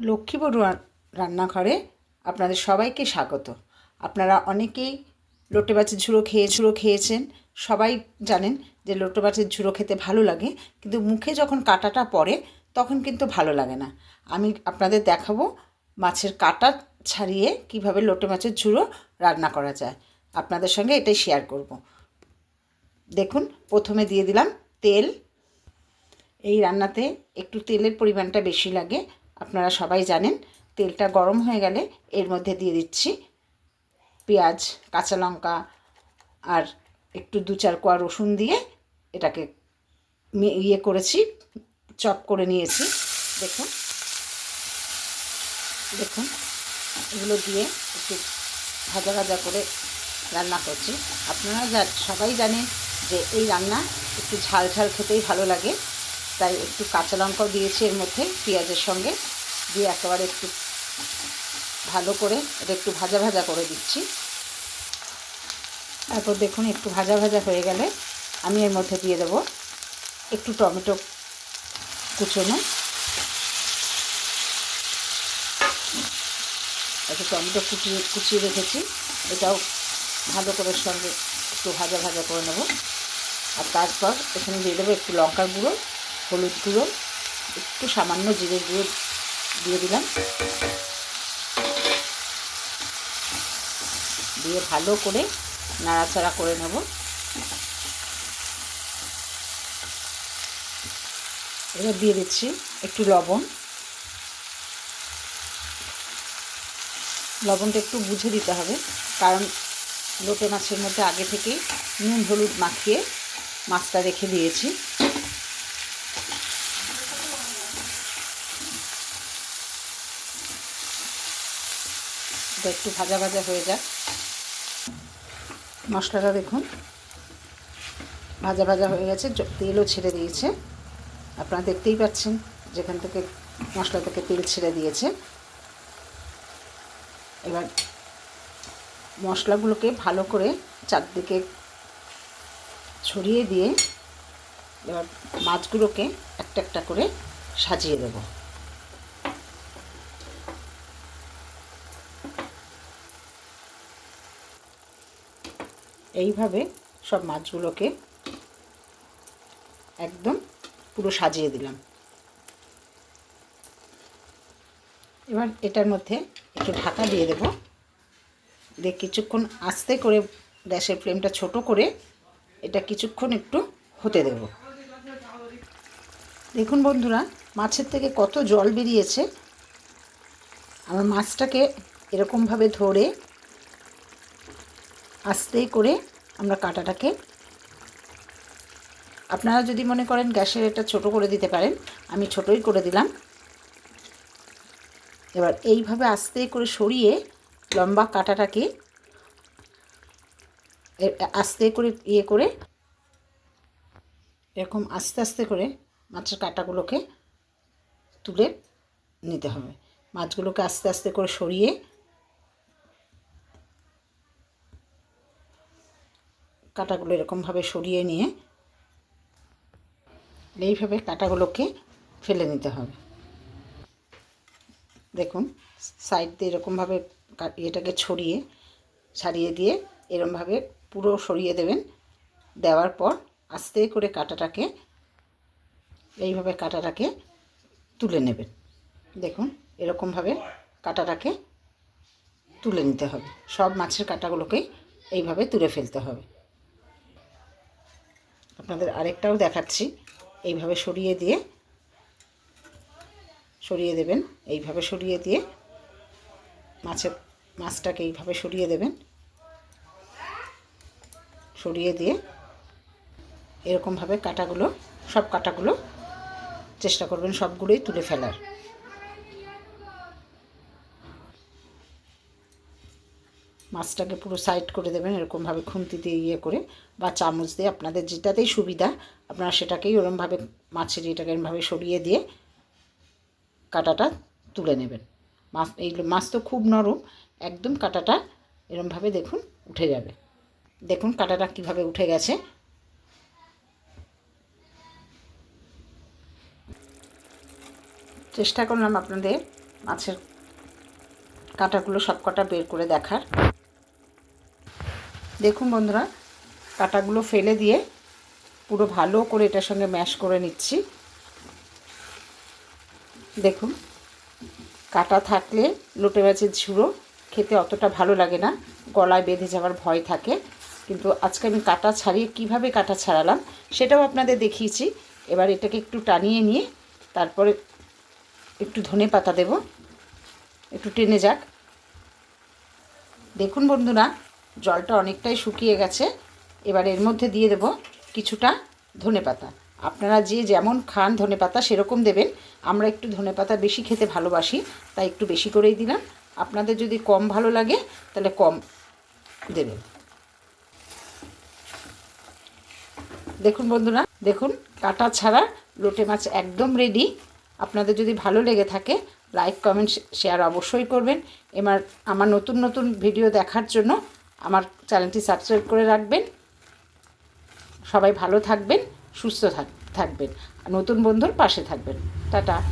লক্ষ্মী বড়ুয়া রান্নাঘরে আপনাদের সবাইকে স্বাগত। আপনারা অনেকেই লোটে মাছের ঝুড়ো খেয়ে ঝুড়ো খেয়েছেন। সবাই জানেন যে লোটে মাছের ঝুড়ো খেতে ভালো লাগে, কিন্তু মুখে যখন কাঁটাটা পড়ে তখন কিন্তু ভালো লাগে না। আমি আপনাদের দেখাবো মাছের কাঁটা ছাড়িয়ে কীভাবে লোটে মাছের ঝুড়ো রান্না করা যায়। আপনাদের সঙ্গে এটাই শেয়ার করব। দেখুন, প্রথমে দিয়ে দিলাম তেল। এই রান্নাতে একটু তেলের পরিমাণটা বেশি লাগে। আপনারা সবাই জানেন, তেলটা গরম হয়ে গেলে এর মধ্যে দিয়ে দিচ্ছি পেঁয়াজ, কাঁচা লঙ্কা আর একটু দু চার কোয়া রসুন দিয়ে এটাকে ইয়ে করেছি, চপ করে নিয়েছি। দেখুন। দেখুন, এগুলো দিয়ে একটু ভাজা ভাজা করে রান্না করছি। আপনারা সবাই জানেন যে এই রান্না একটু ঝাল ঝাল খেতেই ভালো লাগে। তাই একটু কাঁচা লঙ্কাও দিয়েছি এর মধ্যে, পেঁয়াজের সঙ্গে। দিয়ে একেবারে একটু ভালো করে, এটা একটু ভাজা ভাজা করে দিচ্ছি। তারপর দেখুন, একটু ভাজা ভাজা হয়ে গেলে আমি এর মধ্যে দিয়ে দেবো একটু টমেটো কুচোনো। একটু টমেটো কুচিয়ে কুচিয়ে রেখেছি। এটাও ভালো করে সঙ্গে একটু ভাজা ভাজা করে নেব। আর তারপর এখানে দিয়ে দেবো একটু লঙ্কার গুঁড়ো। হলুদ গুঁড়ো, একটু সামান্য জিরে গুঁড়ো দিয়ে দিলাম। দিয়ে ভালো করে নাড়াচাড়া করে নেব। এবার দিয়ে দিচ্ছি একটু লবণ। লবণটা একটু বুঝে দিতে হবে, কারণ লোটে মাছের মধ্যে আগে থেকেই নুন, হলুদ মাখিয়ে মাছটা রেখে দিয়েছি। এটা একটু ভাজা ভাজা হয়ে যাক। মশলাটা দেখুন। ভাজা ভাজা হয়ে গেছে তেলও ছেড়ে দিয়েছে। আপনারা দেখতেই পাচ্ছেন, যেখান থেকে মশলা থেকে তেল ছেড়ে দিয়েছে। এবার মশলাগুলোকে ভালো করে চারদিকে ছড়িয়ে দিয়ে এবার মাছগুলোকে একটা একটা করে সাজিয়ে দেবো। এইভাবে সব মাছগুলোকে একদম পুরো সাজিয়ে দিলাম। এবার এটার মধ্যে একটু ঢাকা দিয়ে দেব। দিয়ে কিছুক্ষণ আস্তে করে গ্যাসের ফ্লেমটা ছোট করে এটা কিছুক্ষণ একটু হতে দেব। দেখুন বন্ধুরা, মাছের থেকে কত জল বেরিয়েছে। আমার মাছটাকে এরকমভাবে ধরে আস্তে করে আমরা কাঁটাটাকে আপনারা যদি মনে করেন গ্যাসের এটা ছোট করে দিতে পারেন, আমি ছোটই করে দিলাম। এবার এইভাবে আস্তে করে সরিয়ে লম্বা কাঁটাটাকে আস্তে করে ইয়ে করে এরকম আস্তে আস্তে করে মাছের কাঁটাগুলোকে তুলে নিতে হবে। মাছগুলোকে আস্তে আস্তে করে সরিয়ে কাঁটাগুলো এরকমভাবে সরিয়ে নিয়ে এইভাবে কাঁটাগুলোকে ফেলে নিতে হবে। দেখুন, সাইড দিয়ে এরকমভাবে এটাকে ছড়িয়ে, ছাড়িয়ে দিয়ে এরমভাবে পুরো সরিয়ে দেবেন। দেওয়ার পর আস্তে করে কাঁটাটাকে, এইভাবে কাঁটাটাকে তুলে নেবেন। দেখুন, এরকমভাবে কাঁটাটাকে তুলে নিতে হবে। সব মাছের কাঁটাগুলোকেই এইভাবে তুলে ফেলতে হবে। আপনাদের আরেকটাও দেখাচ্ছি। এইভাবে সরিয়ে দিয়ে, সরিয়ে দেবেন। এইভাবে সরিয়ে দিয়ে মাছের মাছটাকে এইভাবে সরিয়ে দেবেন। সরিয়ে দিয়ে এরকমভাবে কাটাগুলো, সব কাটাগুলো চেষ্টা করবেন সবগুলোই তুলে ফেলার। মাছটাকে পুরো সাইড করে দেবেন এরকমভাবে খুন্তি দিয়ে ইয়ে করে বা চামচ দিয়ে আপনাদের যেটাতেই সুবিধা আপনারা সেটাকেই ওরমভাবে মাছের এটাকে এরমভাবে সরিয়ে দিয়ে কাটাটা তুলে নেবেন। মাছ এই মাছ তো খুব নরম, একদম কাটাটা এরমভাবে দেখুন উঠে যাবে। দেখুন কাটাটা কীভাবে উঠে গেছে। চেষ্টা করলাম আপনাদের মাছের কাঁটাগুলো সব কটা বের করে দেখার। দেখুন বন্ধুরা, কাঁটাগুলো ফেলে দিয়ে পুরো ভালো করে এটার সঙ্গে ম্যাশ করে নিচ্ছি। দেখুন, কাটা থাকলে লোটে মাছের ঝুড়ো খেতে অতটা ভালো লাগে না, গলায় বেঁধে যাওয়ার ভয় থাকে। কিন্তু আজকে আমি কাটা ছাড়িয়ে কীভাবে কাটা ছাড়ালাম সেটাও আপনাদের দেখিয়েছি। এবার এটাকে একটু টানিয়ে নিয়ে তারপরে একটু ধনে পাতা দেব। একটু টেনে যাক। দেখুন বন্ধুরা জলটা অনেকটাই শুকিয়ে গেছে। এবার এর মধ্যে দিয়ে দেব কিছুটা ধনে পাতা। আপনারা যে যেমন খান ধনে পাতা সেরকম দেবেন। আমরা একটু ধনে পাতা বেশি খেতে ভালোবাসি, তাই একটু বেশি করেই দিলাম। আপনাদের যদি কম ভালো লাগে, তাহলে কম দেবেন। দেখুন বন্ধুরা, দেখুন, কাটা ছাড়া লোটে মাছ একদম রেডি আপনাদের যদি ভালো লেগে থাকে লাইক কমেন্ট শেয়ার অবশ্যই করবেন। এবার আমার নতুন নতুন ভিডিও দেখার জন্য আমার চ্যানেলটি সাবস্ক্রাইব করে রাখবেন। সবাই ভালো থাকবেন, সুস্থ থাক, থাকবেন। নতুন বন্ধুর পাশে থাকবেন। টাটা।